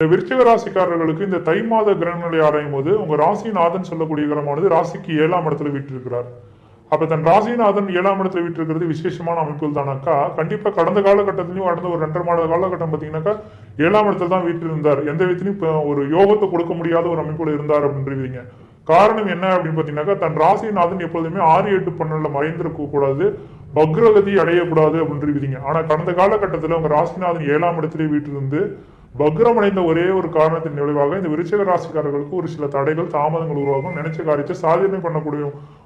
இந்த விருச்சிக ராசிக்காரர்களுக்கு இந்த தை மாத கிரகங்களை ஆராயும் போது உங்க ராசிநாதன் சொல்லக்கூடிய கிரகமானது ராசிக்கு ஏழாம் இடத்துல விட்டிருக்கிறார் அப்ப தன் ராசிநாதன் ஏழாம் இடத்துல விட்டிருக்கிறது விசேஷமான அமைப்புகள் தானாக்கா கண்டிப்பா கடந்த காலகட்டத்திலையும் கடந்த ஒரு ரெண்டரை மாத காலகட்டம் பாத்தீங்கன்னாக்கா ஏழாம் இடத்துல தான் வீட்டிருந்தார் எந்த விதத்திலையும் ஒரு யோகத்தை கொடுக்க முடியாத ஒரு அமைப்புல இருந்தார் அப்படின்றீங்க காரணம் என்ன அப்படின்னு பாத்தீங்கன்னாக்கா தன் ராசிநாதன் எப்பொழுதுமே ஆறு எட்டு பன்னெண்டுல மறைந்திருக்க கூடாது பக்ரகதி அடையக்கூடாது அப்படின்றீங்க ஆனா கடந்த காலகட்டத்துல உங்க ராசிநாதன் ஏழாம் இடத்திலே வீட்டிலிருந்து பக்ரமடைந்த ஒரே ஒரு காரணத்தின் விளைவாக இந்த விருச்சிக ராசிக்காரர்களுக்கு ஒரு சில தடைகள் தாமதங்கள் உருவாகும். நினைச்ச காரியத்தை சாதனை பண்ணக்கூடிய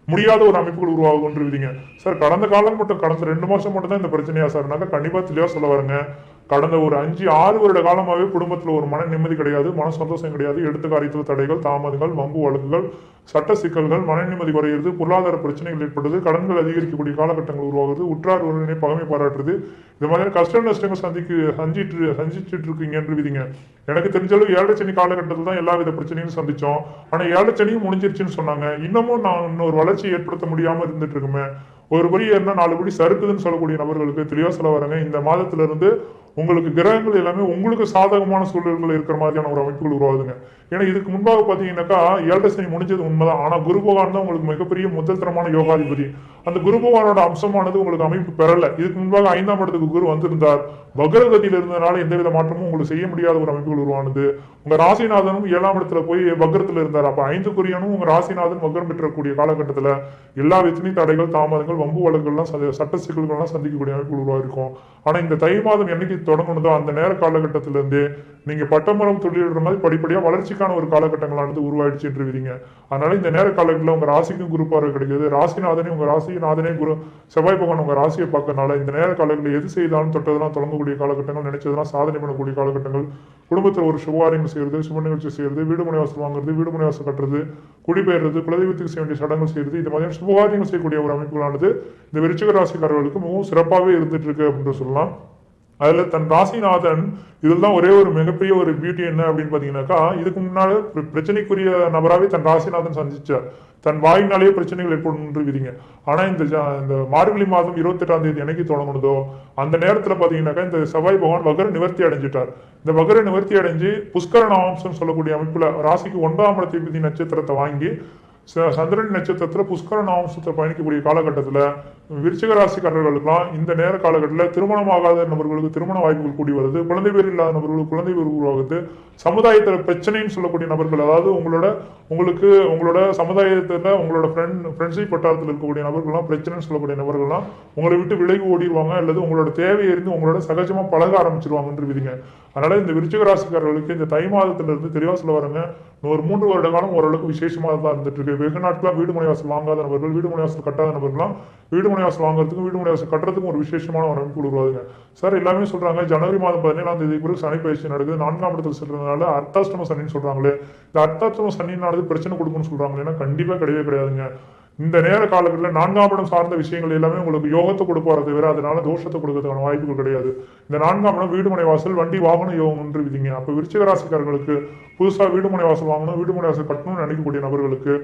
முடியாத ஒரு அமைப்புகள் உருவாகுன்றீங்க சார் கடந்த காலம் மட்டும் கடந்த ரெண்டு மாசம் மட்டும் தான் இந்த பிரச்சனையா சார்னாக்கா கண்டிப்பா தெளிவா சொல்ல வரேங்க. கடந்த ஒரு அஞ்சு ஆறு வருட காலமாகவே குடும்பத்தில் ஒரு மன நிம்மதி கிடையாது மன சந்தோஷம் கிடையாது. எடுத்து காரியத்தில் தடைகள் தாமதங்கள் வம்பு வழக்குகள் சட்ட சிக்கல்கள் மன நிம்மதி குறையிறது பொருளாதார பிரச்சனைகள் ஏற்படுது கடன்கள் அதிகரிக்கக்கூடிய காலகட்டங்கள் உருவாகுது உற்றார் உறவினை பகமை பாராட்டுறது. இது மாதிரி கஷ்ட நஷ்டங்கள் சந்திக்கு சந்திச்சு சந்திச்சுட்டு இருக்கீங்க என்று விதிங்க. எனக்கு தெரிஞ்சளவு ஏழரை சனி காலகட்டத்தில் தான் எல்லா வித பிரச்சனையும் சந்திச்சோம். ஆனால் ஏழரை முடிஞ்சிருச்சுன்னு சொன்னாங்க. இன்னமும் நான் இன்னொரு வளர்ச்சி ஏற்படுத்த முடியாமல் இருந்துட்டு இருக்குமே. ஒரு படி என்ன நாலு படி சறுக்குதுன்னு சொல்லக்கூடிய நபர்களுக்கு தெளிவா சொல்ல வரேங்க இந்த மாதத்துல இருந்து உங்களுக்கு கிரகங்கள் எல்லாமே உங்களுக்கு சாதகமான சூழல்கள் இருக்கிற மாதிரியான ஒரு அமைப்புகள் உருவாகுதுங்க. ஏன்னா இதுக்கு முன்பாக பாத்தீங்கன்னாக்கா ஏழரை சனி முடிஞ்சது உண்மைதான். ஆனா குரு பகவான் தான் உங்களுக்கு மிகப்பெரிய முதல் தரமான யோகாதிபதி. அந்த குரு பகவானோட அம்சமானது உங்களுக்கு அமைப்பு பெறலை. இதுக்கு முன்பாக ஐந்தாம் இடத்துக்கு குரு வந்திருந்தார். பக்ரகதியில் இருந்ததுனால எந்தவித மாற்றமும் உங்களுக்கு செய்ய முடியாத ஒரு அமைப்புகள் உருவானது. உங்க ராசிநாதனும் ஏழாம் இடத்துல போய் பக்ரத்தில் இருந்தார். அப்ப ஐந்து குரியனும் உங்க ராசிநாதன் பக்ரம் பெற்றக்கூடிய காலகட்டத்துல எல்லா வித்தினி தடைகள் தாமதங்கள் வம்பு வழக்குகள்லாம் சந்தி- சட்ட சிக்கல்கள்லாம் சந்திக்கக்கூடிய அமைப்புகள் உருவாயிருக்கும். ஆனா இந்த தை மாதம் என்னைக்கு தொடங்கணுதோ அந்த நேர காலகட்டத்தில இருந்தே நீங்க பட்டமரம் தொழிலிடுற மாதிரி படிப்படியாக வளர்ச்சிக்கான ஒரு காலகட்டங்களானது உருவாயிடுச்சுட்டு இருக்கீங்க அதனால இந்த நேர காலகட்டத்தில் உங்க ராசிக்கும் குரு பார்வை கிடைக்குது. ராசிநாதனே உங்க ராசிநாதனே குரு செவ்வாய் பகவான் உங்க ராசியை பார்க்கறனால இந்த நேர காலகட்டத்தில் எது செய்தாலும் தொட்டதெல்லாம் தொடங்கக்கூடிய காலகட்டங்கள் நினைச்சதெல்லாம் சாதனை பண்ணக்கூடிய காலகட்டங்கள். குடும்பத்தில் ஒரு சுபகாரியங்கள் செய்யறது சுப நிகழ்ச்சி செய்யறது வீடு மனை வாங்குறது வீடு மனை கட்டுறது குடிபெயர்றது குலதெய்வத்துக்கு செய்ய வேண்டிய சடங்கு செய்யறது இந்த மாதிரியான சுபகாரியங்கள் செய்யக்கூடிய ஒரு அமைப்புகளானது இந்த விருச்சிக ராசிக்காரர்களுக்கு மிகவும் சிறப்பாகவே இருந்துட்டு இருக்கு அப்படின்னு சொல்லலாம். அதுல தன் ராசிநாதன் இதில் தான் ஒரே ஒரு மிகப்பெரிய ஒரு பியூட்டி என்ன அப்படின்னு பார்த்தீங்கன்னாக்கா இதுக்கு முன்னால் பிரச்சனைக்குரிய நபராகவே தன் ராசிநாதன் சந்திச்சார். தன் வாயினாலேயே பிரச்சனைகள் ஏற்படும் ஆனால் ஆனா இந்த ஜா- இந்த மார்கழி மாதம் இருபத்தெட்டாம் தேதி என்னைக்கு தொடங்குனதோ அந்த நேரத்துல பார்த்தீங்கன்னாக்கா இந்த செவ்வாய் பகவான் வகர நிவர்த்தி அடைஞ்சிட்டார். இந்த வகர நிவர்த்தி அடைஞ்சு புஷ்கர நாம்சம் சொல்லக்கூடிய அமைப்புல ராசிக்கு ஒன்பதாம் இடத்தை நட்சத்திரத்தை வாங்கி சந்திரன் நட்சத்திரத்தில் புஷ்கர நாமசத்தை பயணிக்கக்கூடிய காலகட்டத்தில் விருச்சிக ராசிக்காரர்களுக்கெல்லாம் இந்த நேர காலகட்டத்தில் திருமணமாகாத நபர்களுக்கு திருமண வாய்ப்புகள் கூடி வருது. குழந்தை பேர் இல்லாத நபர்களுக்கு குழந்தை பேர் உருவாகுது. சமுதாயத்தில் பிரச்சனைன்னு சொல்லக்கூடிய நபர்கள் அதாவது உங்களோட உங்களுக்கு உங்களோட சமுதாயத்தில் உங்களோட ஃப்ரெண்ட் ஃப்ரெண்ட்ஷிப் வட்டாரத்தில் இருக்கக்கூடிய நபர்கள்லாம் பிரச்சனைன்னு சொல்லக்கூடிய நபர்கள்லாம் உங்களை விட்டு விலகி ஓடிடுவாங்க அல்லது உங்களோட தேவை இருந்து உங்களோட சகஜமாக பழக ஆரம்பிச்சிருவாங்கன்னு விதிங்க. அதனால இந்த விருச்சிக ராசிக்காரர்களுக்கு இந்த தை மாதத்திலிருந்து தெளிவாக சொல்ல வரங்க ஒரு மூன்று வருட காலம் ஓரளவுக்கு விசேஷமாக தான் இருந்துட்டு இருக்கு. வெகு நாட்களாக வீடு மனை வாசல் வாங்காத நபர்கள் வீடு மனை வாசல் கட்டாத நபர்கள்லாம் வீடு மனை வாசல் வாங்குறதுக்கும் வீடு மனை வாசல் கட்டுறதுக்கும் ஒரு விசேஷமான ஒரு அமைப்பு உருவாதுங்க சார் எல்லாமே சொல்றாங்க. ஜனவரி மாதம் பதினேழாம் தேதி பிறகு சனி பயிற்சி நடக்குது. நான்காம் இடத்துல செல்றதுனால அர்த்தாஷ்டம சனின்னு சொல்றாங்களே. இந்த அர்த்தாஷ்டம சனினானது பிரச்சனை கொடுக்கும்னு சொல்றாங்க ஏன்னா கண்டிப்பா கிடையவே கிடையாதுங்க. இந்த நேர காலங்களில் நான்காம் இடம் சார்ந்த விஷயங்கள் எல்லாமே உங்களுக்கு யோகத்தை கொடுப்பாரு தவிர அதனால தோஷத்தை கொடுக்கறதுக்கான வாய்ப்புகள் கிடையாது. இந்த நான்காம் இடம் வீடுமனை வாசல் வண்டி வாகன யோகம் என்று விதிங்க. அப்ப விருச்சிக ராசிக்காரர்களுக்கு புதுசா வீடு வாசல் வாங்கணும் வீடுமனை வாசல் கட்டணும்னு நினைக்கக்கூடிய நபர்களுக்கு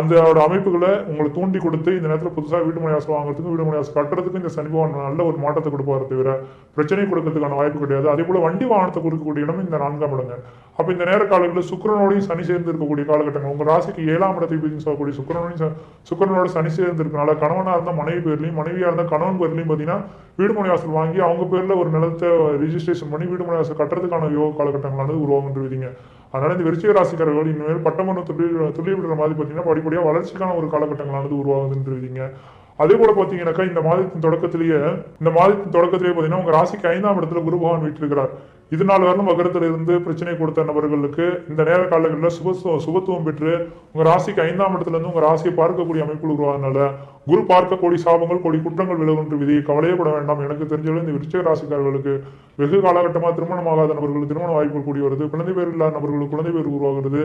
அந்த அமைப்புகளை உங்களை தூண்டி கொடுத்து இந்த நேரத்தில் புதுசா வீடு வாசல் வாங்குறதுக்கும் வீடு வாசல் கட்டுறதுக்கும் இந்த சனி பகவான் நல்ல ஒரு மாற்றத்தை கொடுப்பாரு தவிர பிரச்சனை கொடுக்கறதுக்கான வாய்ப்பு கிடையாது. அதே போல வண்டி வாகனத்தை கொடுக்கக்கூடிய இடம் இந்த நான்காம் இடங்க. அப்ப இந்த நேர காலங்களில் சுக்கரனோடையும் சனி சேர்ந்து இருக்கக்கூடிய காலகட்டங்கள். உங்க ராசிக்கு ஏழாம் இடத்தை பிடிச்சு சொல்லக்கூடிய சுக்கரனோடையும் சுக்கரனோட சனி சேர்ந்து இருக்கனால கணவனா இருந்தா மனைவி பேர்லையும் மனைவியா இருந்தா கணவன் பேர்லையும் பாத்தீங்கன்னா வீடுமனை வாசல் வாங்கி அவங்க பேர்ல ஒரு நிலத்தை ரிஜிஸ்ட்ரேஷன் பண்ணி வீடுமனை வாசல் கட்டுறதுக்கான யோக காலகட்டங்களானது உருவாகும் விதிங்க அதனால இந்த விருச்சிக ராசிக்காரர்கள் இனிமேல் பட்டமன்ற துள்ளி துள்ளி விடுற மாதிரி பாத்தீங்கன்னா படிப்படியா வளர்ச்சிக்கான ஒரு காலகட்டங்களானது உருவாகுதுன்னு விதிங்க அதே போல பாத்தீங்கன்னாக்கா இந்த மாதத்தின் தொடக்கத்திலேயே இந்த மாதத்தின் தொடக்கத்திலேயே பாத்தீங்கன்னா உங்க ராசிக்கு ஐந்தாம் இடத்துல குரு பகவான் வீட்டிருக்கிறார் இது நாள் வரலும் மகரத்தில் இருந்து பிரச்சனை கொடுத்த நபர்களுக்கு இந்த நேர காலங்களில் சுப சுபத்துவம் பெற்று உங்க ராசிக்கு ஐந்தாம் இடத்துல இருந்து உங்க ராசியை பார்க்கக்கூடிய அமைப்புகள் உருவாதனால குரு பார்க்க கோடி சாபங்கள் கோடி குற்றங்கள் விலகுன்ற விதி கவலையப்பட வேண்டாம். எனக்கு தெரிஞ்சவரை இந்த விருச்சிக ராசிக்காரர்களுக்கு வெகு காலகட்டமாக திருமணமாகாத நபர்களுக்கு திருமண வாய்ப்புகள் கூடி வருது குழந்தை பேர் இல்லாத நபர்களுக்கு குழந்தை பேர் உருவாகிறது.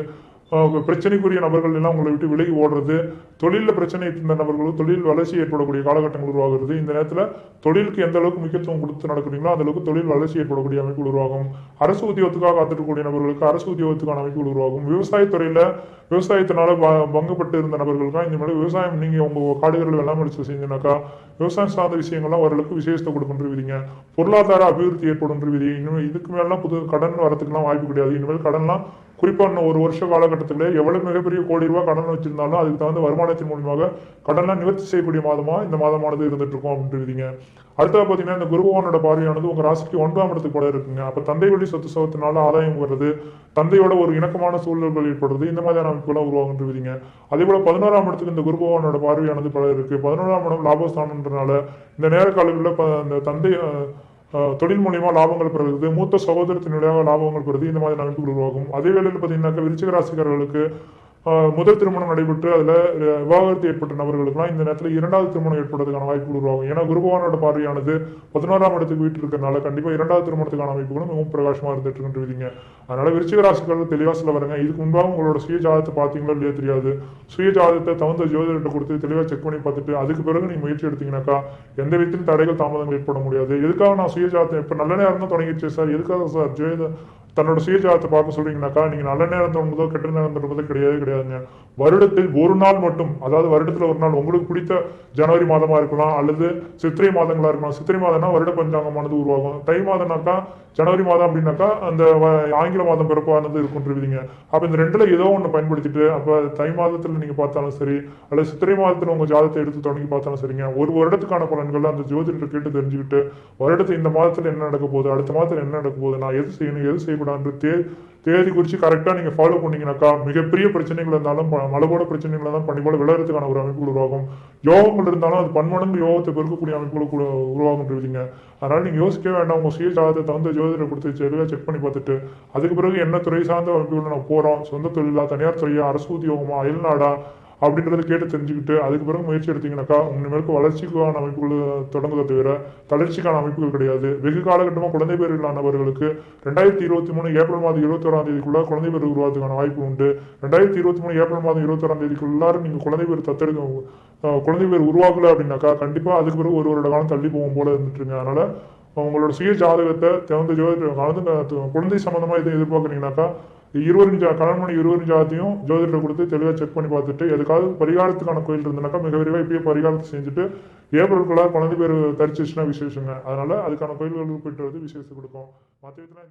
பிரச்சனைக்குரிய நபர்கள் எல்லாம் உங்களை விட்டு விலகி ஓடுறது தொழிலில் பிரச்சனை இருந்த நபர்களும் தொழில் வளர்ச்சி ஏற்படக்கூடிய காலகட்டங்கள் உருவாகிறது. இந்த நேரத்தில் தொழிலுக்கு எந்த அளவுக்கு முக்கியத்துவம் கொடுத்து நடக்கிறீங்களோ அந்த அளவுக்கு தொழில் வளர்ச்சி ஏற்படக்கூடிய அமைப்புகள் உருவாகும். அரசு உத்தியோகத்துக்காக காத்துக்கூடிய நபர்களுக்கு அரசு உத்தியோகத்துக்கான அமைப்புகள் உருவாகும். விவசாயத்துறையில் விவசாயத்தினால ப- பங்குபட்டு இருந்த நபர்களுக்கு இந்த மாதிரி விவசாயம் நீங்கள் உங்கள் காடுகளில் வெள்ளாமை அடிச்சு செஞ்சீங்கன்னாக்கா விவசாயம் சார்ந்த விஷயங்கள்லாம் ஓரளவுக்கு விசேஷத்தை கொடுக்கின்றீங்க பொருளாதார அபிவிருத்தி ஏற்படுன்றீங்க இன்னும் இதுக்கு மேலாம் புது கடன் வரத்துக்குலாம் வாய்ப்பு கிடையாது. இனிமேல் கடன்லாம் குறிப்பாக இன்னும் ஒரு வருஷ காலகட்டத்தில் எவ்வளவு மிகப்பெரிய கோடி ரூபாய் கடன் வச்சிருந்தாலும் அதுக்கு தகுந்த வருமானத்தின் மூலமாக கடன்லாம் நிவர்த்தி செய்யக்கூடிய மாதமா இந்த மாதமானது இருந்துட்டு இருக்கும் அப்படின்றீங்க அடுத்தது பார்த்தீங்கன்னா இந்த குருபவனோட பார்வையானது உங்க ராசிக்கு ஒன்பதாம் இடத்துக்கு கூட இருக்குங்க. அப்ப தந்தை வழி சொத்து சோகத்தினால ஆதாயம் வருது தந்தையோட ஒரு இணக்கமான சூழல்கள் ஏற்படுறது இந்த மாதிரியான அமைப்புகள்லாம் உருவாகின்றீங்க அதே போல பதினோராம் இடத்துக்கு இந்த குருபவனோட பார்வையானது பல இருக்கு. பதினோராம் இடம் லாபஸ்தானம்ன்றனால இந்த நேர காலங்களில் இந்த தந்தை தொழில் மூலியமா லாபங்கள் பெறுவது மூத்த சகோதரத்தினுடைய லாபங்கள் பெறுவது இந்த மாதிரி அமைப்புகள் உருவாகும் அதே வேளையில் பார்த்தீங்கன்னாக்க விருச்சிக ராசிக்காரர்களுக்கு முதல் திருமணம் நடைபெற்று அதுல விவாகரத்து ஏற்பட்ட நபர்களுக்கெல்லாம் இந்த நேரத்தில் இரண்டாவது திருமணம் ஏற்படுறதுக்கான வாய்ப்புகள் உருவாகும். ஏன்னா குருபவானோட பார்வையானது பதினோராம் இடத்துக்கு வீட்டு இருக்கிறதுனால கண்டிப்பா இரண்டாவது திருமணத்துக்கான அமைப்புகளும் மிகவும் பிரகாசமா இருந்துட்டு இருக்கின்றீங்க அதனால விருச்சிக ராசிக்காரர்கள் தெளிவா சொல்ல வரங்க. இதுக்கு முன்பாக உங்களோட சுய ஜாதகத்தை பார்த்தீங்களோ இல்லையோ தெரியாது. சுயஜாதத்தை தகுந்த ஜோதிடத்தை கொடுத்து தெளிவா செக் பண்ணி பார்த்துட்டு அதுக்கு பிறகு நீ முயற்சி எடுத்தீங்கன்னாக்கா எந்த விதத்திலும் தடைகள் தாமதங்கள் ஏற்பட முடியாது. எதுக்காக நான் சுய ஜாதகம் இப்ப நல்ல நேரம் தான் தொடங்கிடுச்சு சார். எதுக்காக சார் ஜோதிட தன்னோட சுயஜாதத்தை பார்க்க சொல்றீங்கனாக்கா நீங்க நல்ல நேரம் தோணுதோ கெட்ட நேரம் தோணுதோ கிடையவே கிடையாதுங்க. வருடத்தில் ஒரு நாள் மட்டும் அதாவது வருடத்துல ஒரு நாள் உங்களுக்கு பிடித்த ஜனவரி மாதமா இருக்கலாம் அல்லது சித்திரை மாதங்களா இருக்கலாம். சித்திரை மாதம்னா வருட பஞ்சாங்கமானது உருவாகும். தை மாதம்னாக்கா ஜனவரி மாதம் அப்படின்னாக்கா அந்த வ- ஆங்கில மாதம் பிறப்பானது இருக்குன்றிருவீங்க அப்ப இந்த ரெண்டுல ஏதோ ஒண்ணு பயன்படுத்திட்டு அப்ப தை மாதத்துல நீங்க பார்த்தாலும் சரி அல்லது சித்திரை மாதத்துல உங்க ஜாதத்தை எடுத்து தொடங்கி பார்த்தாலும் சரிங்க. ஒரு வருடத்துக்கான பலன்கள் அந்த ஜோதிடர் கேட்டு தெரிஞ்சுக்கிட்டு வருடத்தை இந்த மாதத்துல என்ன நடக்க போகுது அடுத்த மாதத்துல என்ன நடக்க போகுது நான் எது செய்யணும் எது செய்யக்கூடாது தே தேதி குறித்து கரெக்டா நீங்க ஃபாலோ பண்ணீங்கன்னாக்கா மிகப்பெரிய பிரச்சனைகள் இருந்தாலும் மலைபோட மலபோட பிரச்சனைகள் இருந்தாலும் பண்ணி விளையாடுறதுக்கான ஒரு அமைப்புகள் உருவாகும். யோகங்கள் இருந்தாலும் அது பன்மடங்கு யோகத்தை பெருக்கக்கூடிய அமைப்புகள் கூட உருவாகுன்றீங்க அதனால் நீங்கள் யோசிக்க வேண்டாம். உங்கள் சுய ஜாதகத்தை தகுந்த ஜோதிடரை கொடுத்து சரியாக செக் பண்ணி பார்த்துட்டு அதுக்கு பிறகு என்ன துறை சார்ந்த அமைப்புகள் நான் போகிறோம் சொந்த தொழிலா? தனியார் துறையா? அரசு உத்தியோகமா? அயல்நாடா? அப்படின்றத கேட்டு தெரிஞ்சுக்கிட்டு அதுக்கு பிறகு முயற்சி எடுத்தீங்கன்னாக்கா உண்மைக்கு வளர்ச்சிக்கான அமைப்புகள் தொடங்குவதை தவிர தளர்ச்சிக்கான அமைப்புகள் கிடையாது. வெகு காலகட்டமாக குழந்தை பேர் இல்லாதவர்களுக்கு ரெண்டாயிரத்தி இருபத்தி மூணு ஏப்ரல் மாதம் இருபத்தோராம் தேதிக்குள்ள குழந்தை பேர் உருவாதுக்கான வாய்ப்பு உண்டு. ரெண்டாயிரத்தி இருபத்தி மூணு ஏப்ரல் மாதம் இருபத்தோராம் தேதிக்குள்ளார நீங்கள் குழந்தை பேர் தத்தெடுக்க குழந்தை பேர் உருவாக்கல அப்படின்னாக்கா கண்டிப்பாக அதுக்கு பிறகு ஒரு வருட காலம் தள்ளி போகும் போல இருந்துட்டுருங்க அதனால உங்களோட சுய ஜாதகத்தை தகுந்த ஜோதிடர் கலந்து குழந்தை சம்மந்தமாக எதுவும் எதிர்பார்க்குறீங்கன்னாக்கா இருவரும் ஜா கடல்மணி இருவரின் இருவரும் ஜாதியும் ஜோதிடரை கொடுத்து தெளிவாக செக் பண்ணி பார்த்துட்டு எதுக்காவது பரிகாரத்துக்கான கோயில் இருந்தனாக்கா மிக விரைவாக இப்பயே பரிகாரத்தை செஞ்சுட்டு ஏப்ரலுக்குள்ள குழந்தை பேர் தரிச்சிச்சுன்னா விசேஷங்க. அதனால அதுக்கான கோயில்களுக்கு போயிட்டு வந்து விசேஷத்தை கொடுக்கும் மற்ற விதத்துல